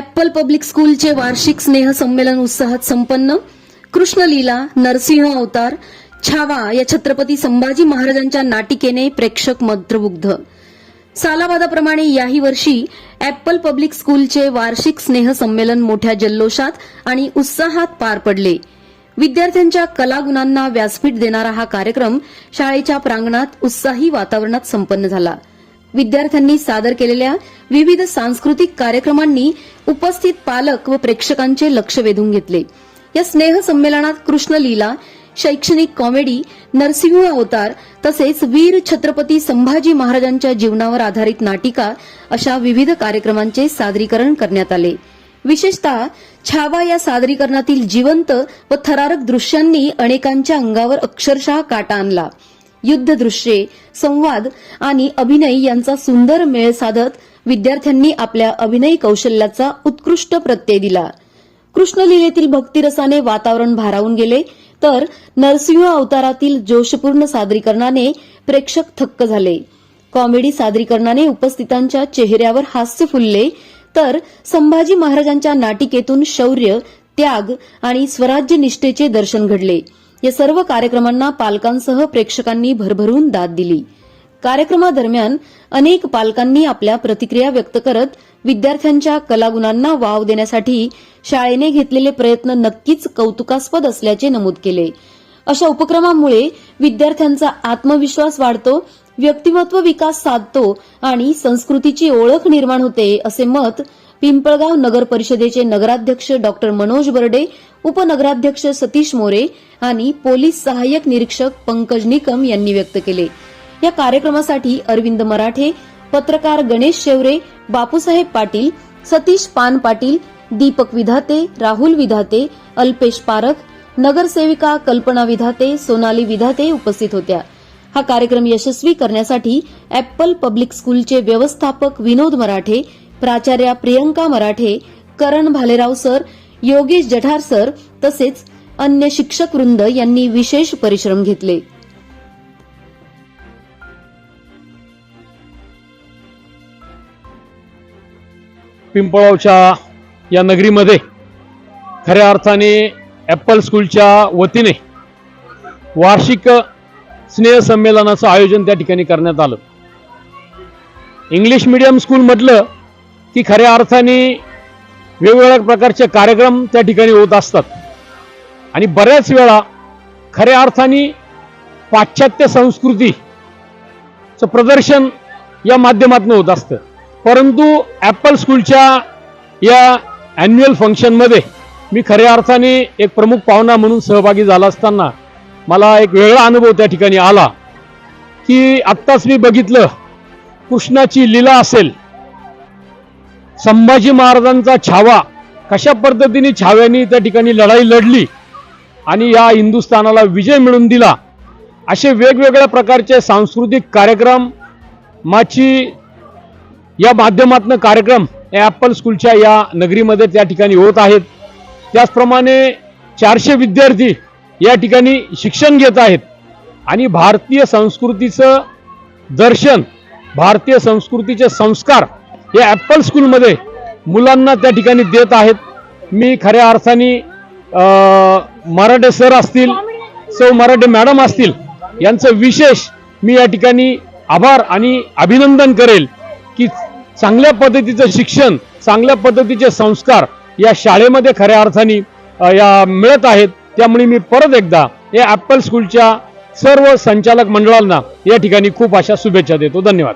Apple public स्कूलचे वार्षिक स्नेह संमेलन उत्साहात संपन्न. कृष्णलीला नरसिंह अवतार छावा या छत्रपती संभाजी महाराजांच्या नाटिकेने प्रेक्षक मंत्रमुग्ध सालाबादाप्रमाणे याही वर्षी ऍप्पल पब्लिक स्कूलचे वार्षिक स्नेह संमेलन मोठ्या जल्लोषात आणि उत्साहात पार पडले. विद्यार्थ्यांच्या कलागुणांना व्यासपीठ देणारा हा कार्यक्रम शाळेच्या प्रांगणात उत्साही वातावरणात संपन्न झाला. विद्यार्थ्यांनी सादर केलेल्या विविध सांस्कृतिक कार्यक्रमांनी उपस्थित पालक व प्रेक्षकांचे लक्ष वेधून घेतले. या स्नेह संमेलनात कृष्णलीला शैक्षणिक कॉमेडी नरसिंह अवतार तसेच वीर छत्रपती संभाजी महाराजांच्या जीवनावर आधारित नाटिका अशा विविध कार्यक्रमांचे सादरीकरण करण्यात आले. विशेषतः छावा या सादरीकरणातील जिवंत व थरारक दृश्यांनी अनेकांच्या अंगावर अक्षरशः काटा आणला. युद्ध दृश्ये संवाद आणि अभिनय यांचा सुंदर मेळ साधत विद्यार्थ्यांनी आपल्या अभिनय कौशल्याचा उत्कृष्ट प्रत्यय दिला. कृष्णलीलेतील भक्तिरसाने वातावरण भारावून गेले तर नरसिंह अवतारातील जोशपूर्ण सादरीकरणाने प्रेक्षक थक्क झाले. कॉमेडी सादरीकरणाने उपस्थितांच्या चेहऱ्यावर हास्य फुलले तर संभाजी महाराजांच्या नाटिकेतून शौर्य त्याग आणि स्वराज्य निष्ठेचे दर्शन घडले. या सर्व कार्यक्रमांना पालकांसह प्रेक्षकांनी भरभरून दाद दिली. कार्यक्रमादरम्यान अनेक पालकांनी आपल्या प्रतिक्रिया व्यक्त करत विद्यार्थ्यांच्या कलागुणांना वाव देण्यासाठी शाळेने घेतलेले प्रयत्न नक्कीच कौतुकास्पद असल्याचे नमूद केले. अशा उपक्रमामुळे विद्यार्थ्यांचा आत्मविश्वास वाढतो व्यक्तिमत्व विकास साधतो आणि संस्कृतीची ओळख निर्माण होते असे मत पिंपळगाव नगर परिषदेचे नगराध्यक्ष डॉक्टर मनोज बर्डे उपनगराध्यक्ष सतीश मोरे आणि पोलीस सहाय्यक निरीक्षक पंकज निकम यांनी व्यक्त केले. या कार्यक्रमासाठी अरविंद मराठे पत्रकार गणेश शेवरे बापूसाहेब पाटील सतीश पान पाटील दीपक विधाते राहुल विधाते अल्पेश पारख नगरसेविका कल्पना विधाते सोनाली विधाते उपस्थित होत्या. हा कार्यक्रम यशस्वी करण्यासाठी एप्पल पब्लिक स्कूलचे व्यवस्थापक विनोद मराठे प्राचार्या प्रियंका मराठे करण भालेराव सर योगेश जठार सर तसेच अन्य शिक्षक वृंद यांनी विशेष परिश्रम घेतले. पिंपळावच्या या नगरीमध्ये खऱ्या अर्थाने ॲपल स्कूलच्या वतीने वार्षिक स्नेहसंमेलनाचं आयोजन त्या ठिकाणी करण्यात आलं. इंग्लिश मिडियम स्कूल म्हटलं की खऱ्या अर्थाने वेगवेगळ्या प्रकारचे कार्यक्रम त्या ठिकाणी होत असतात. आणि बऱ्याच वेळा खऱ्या अर्थाने पाश्चात्य संस्कृतीचं प्रदर्शन या माध्यमातून होत असतं. परंतु ॲपल स्कूलच्या या ॲन्युअल फंक्शनमध्ये मी खऱ्या अर्थाने एक प्रमुख पाहुणा म्हणून सहभागी झाला असताना मला एक वेगळा अनुभव त्या ठिकाणी आला की आत्ताच मी बघितलं कृष्णाची लीला असेल संभाजी महाराजांचा छावा कशा पद्धतीने छाव्यांनी त्या ठिकाणी लढाई लढली आणि या हिंदुस्थानाला विजय मिळवून दिला असे वेगवेगळ्या प्रकारचे सांस्कृतिक कार्यक्रम माची या माध्यमातून कार्यक्रम या ॲपल स्कूलच्या या नगरीमध्ये त्या ठिकाणी होत आहेत. त्याचप्रमाणे चारशे विद्यार्थी या ठिकाणी शिक्षण घेत आहेत आणि भारतीय संस्कृतीचं दर्शन भारतीय संस्कृतीचे संस्कार या ॲपल स्कूलमध्ये मुलांना त्या ठिकाणी देत आहेत. मी खऱ्या अर्थाने मराठे सर असतील सौ मराठे मॅडम असतील यांचं विशेष मी या ठिकाणी आभार आणि अभिनंदन करेल की चांगल्या पद्धतीचं शिक्षण चांगल्या पद्धतीचे संस्कार या शाळेमध्ये खऱ्या अर्थाने या मिळत आहेत. त्यामुळे मी परत एकदा या ॲपल स्कूलच्या सर्व संचालक मंडळांना या ठिकाणी खूप अशा शुभेच्छा देतो. धन्यवाद.